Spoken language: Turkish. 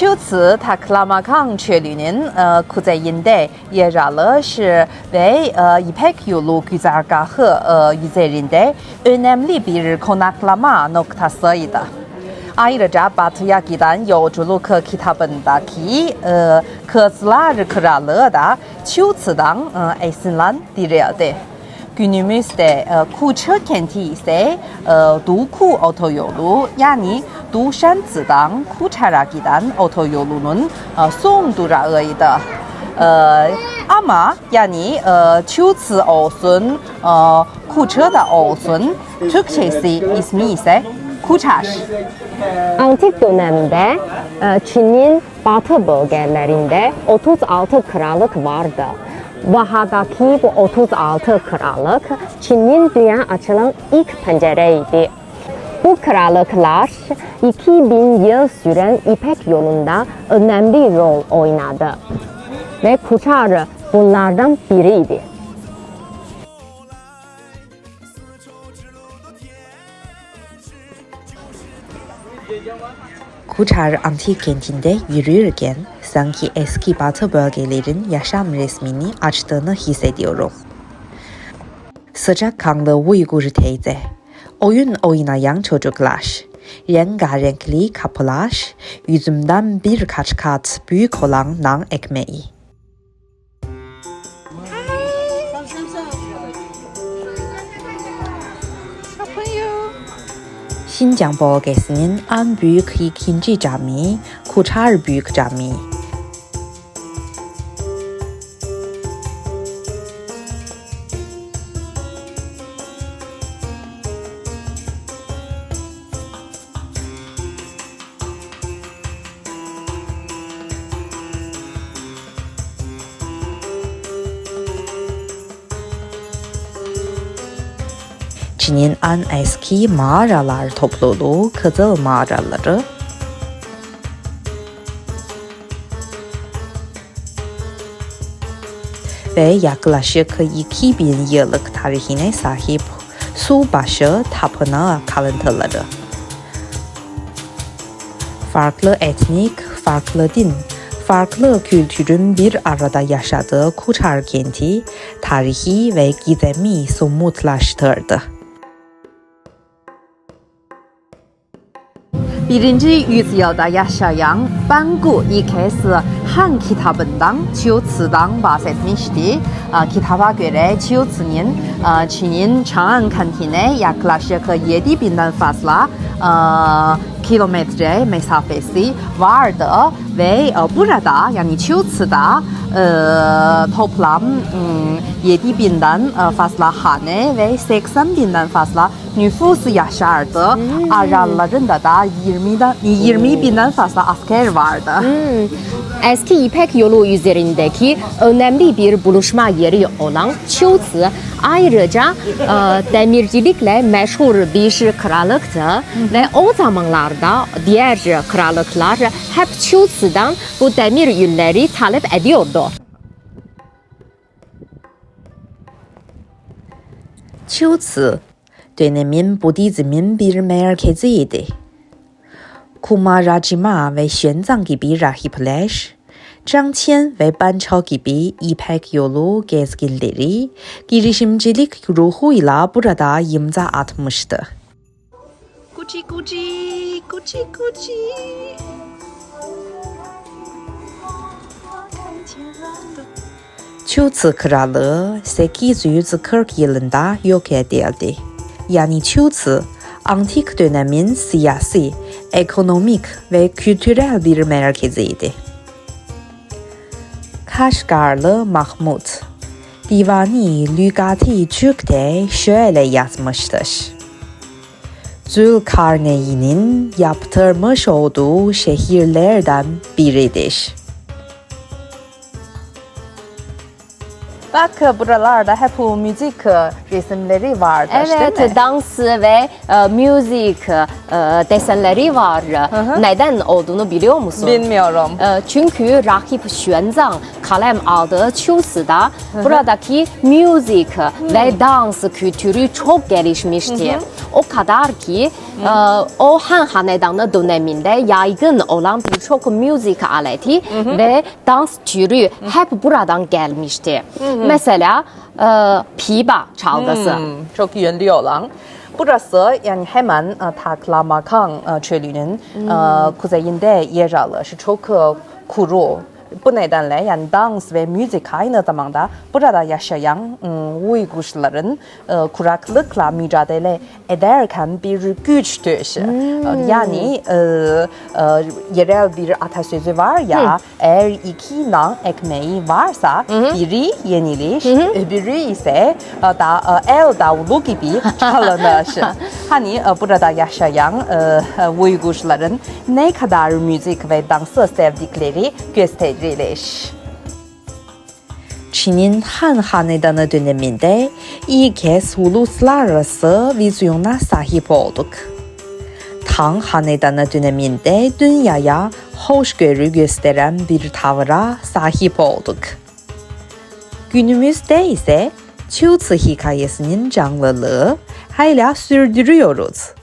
Qiuci Taklamakan Çölü'nün e, kuzeyinde yer alır ve e, önemli bir konaklama noktasıydı. Ayrıca batıya giden yolculuk kitabındaki e, Kızlar Kralı da esinlendirildi. Günümüzde e, Kuçı kenti ise e, Duku otoyolu yani Duşanzı'dan Kuçar'a giden otoyolunun e, son durağıydı. Ama yani Qiuci olsun, e, Kuçı da olsun, Türkçesi ismi ise Kuçar. Antik dönemde Çin'in batı bölgelerinde 36 krallık vardı. Vahadaki bu 36 krallık Çin'in dünya açılan ilk pencereydi. Bu krallıklar 2000 yıl süren İpek yolunda önemli rol oynadı. Ve Kuçar bunlardan biriydi. Kuçar antik kentinde yürürken sanki eski batı bölgelerin yaşam resmini açtığını hissediyorum. Sıcakkanlı Uygur teyze, oyun oynayan çocuklar, rengarenkli kapılar, yüzümden birkaç kat büyük olan nan ekmeği. Xinjiang bölgesinin en büyük ikinci cami, Kuçar Büyük Cami. Çin'in en eski mağaralar topluluğu Kızıl Mağaraları, ve yaklaşık 2000 yıllık tarihine sahip Subaşı Tapınağı kalıntıları. Farklı etnik, farklı din, farklı kültürün bir arada yaşadığı Kuçar kenti tarihi ve gizemi somutlaştırdı. Birinci yüzyılda yaşayan Bangu ilkesi Han kitabından Qiuci'den bahsetmişti. Kitaba göre Qiuci'nin aa, Çin'in Chang'an kentine yaklaşık 7000'den fazla aa, kilometre mesafesi vardı ve e, burada yani Qiuci'da e, toplam mm, 7000'den e, fazla hane ve 80 binden fazla nüfus yaşardı. Aralarında da 20'den 20 binden fazla asker vardı. Eski İpek yolu üzerindeki önemli bir buluşma yeri olan Qiuci ayrıca e, demircilikle meşhur bir krallıktı. Ve o zamanlarda diğer krallıklar hep Qiuci'den bu demir yünleri talep ediyordu. Qiuci dönemin Budizmin bir merkeziydi. Kumaracima ve Xuanzang gibi rahipler, Zhang Qian ve Ban Chao gibi İpek yolu gezginleri girişimcilik ruhuyla burada imza atmıştı. Gucci Gucci, Gucci Gucci. Qiuci Krallığı 840 yılında yok edildi. Yani Qiuci, antik dönemin siyasi, ekonomik ve kültürel bir merkeziydi. Kaşgarlı Mahmut, Divani Lügati Türk'te şöyle yazmıştır. Zülkarneyn'in yaptırmış olduğu şehirlerden biridir. Bak buralarda hep bu müzik resimleri vardır Evet, değil mi? dans ve e, müzik e, desenleri var. hı. Neden olduğunu biliyor musun? Bilmiyorum. E, çünkü Rahip Xuanzang kalem aldığı Chelsea buradaki müzik ve dans kültürü çok gelişmişti. O kadar ki e, o Han Hanedanı döneminde yaygın olan birçok müzik aleti ve dans türü hep buradan gelmişti. Mesela e, piba çalgısı. Çok yönlü olan. Burası yani hemen e, Taklamakan e, çölünün e, kuzeyinde yer alır. Çok e, kuru. Bu nedenle yani dans ve müzik aynı zamanda burada yaşayan ım, Uygurların e, kuraklıkla mücadele ederken bir güçtür. E, Yani e, e, yerel bir atasözü var ya eğer iki nan ekmeği varsa biri yenilir, öbürü ise e, da, e, el davulu gibi çalınır. hani e, burada yaşayan e, e, Uygurların ne kadar müzik ve dansı sevdikleri gösterilir. Çin'in Han Hanedanı döneminde ilk kez uluslararası vizyona sahip olduk. Tang Hanedanı döneminde dünyaya hoşgörü gösteren bir tavra sahip olduk. Günümüzde ise Qiuzi hikayesinin canlılığı hala sürdürüyoruz.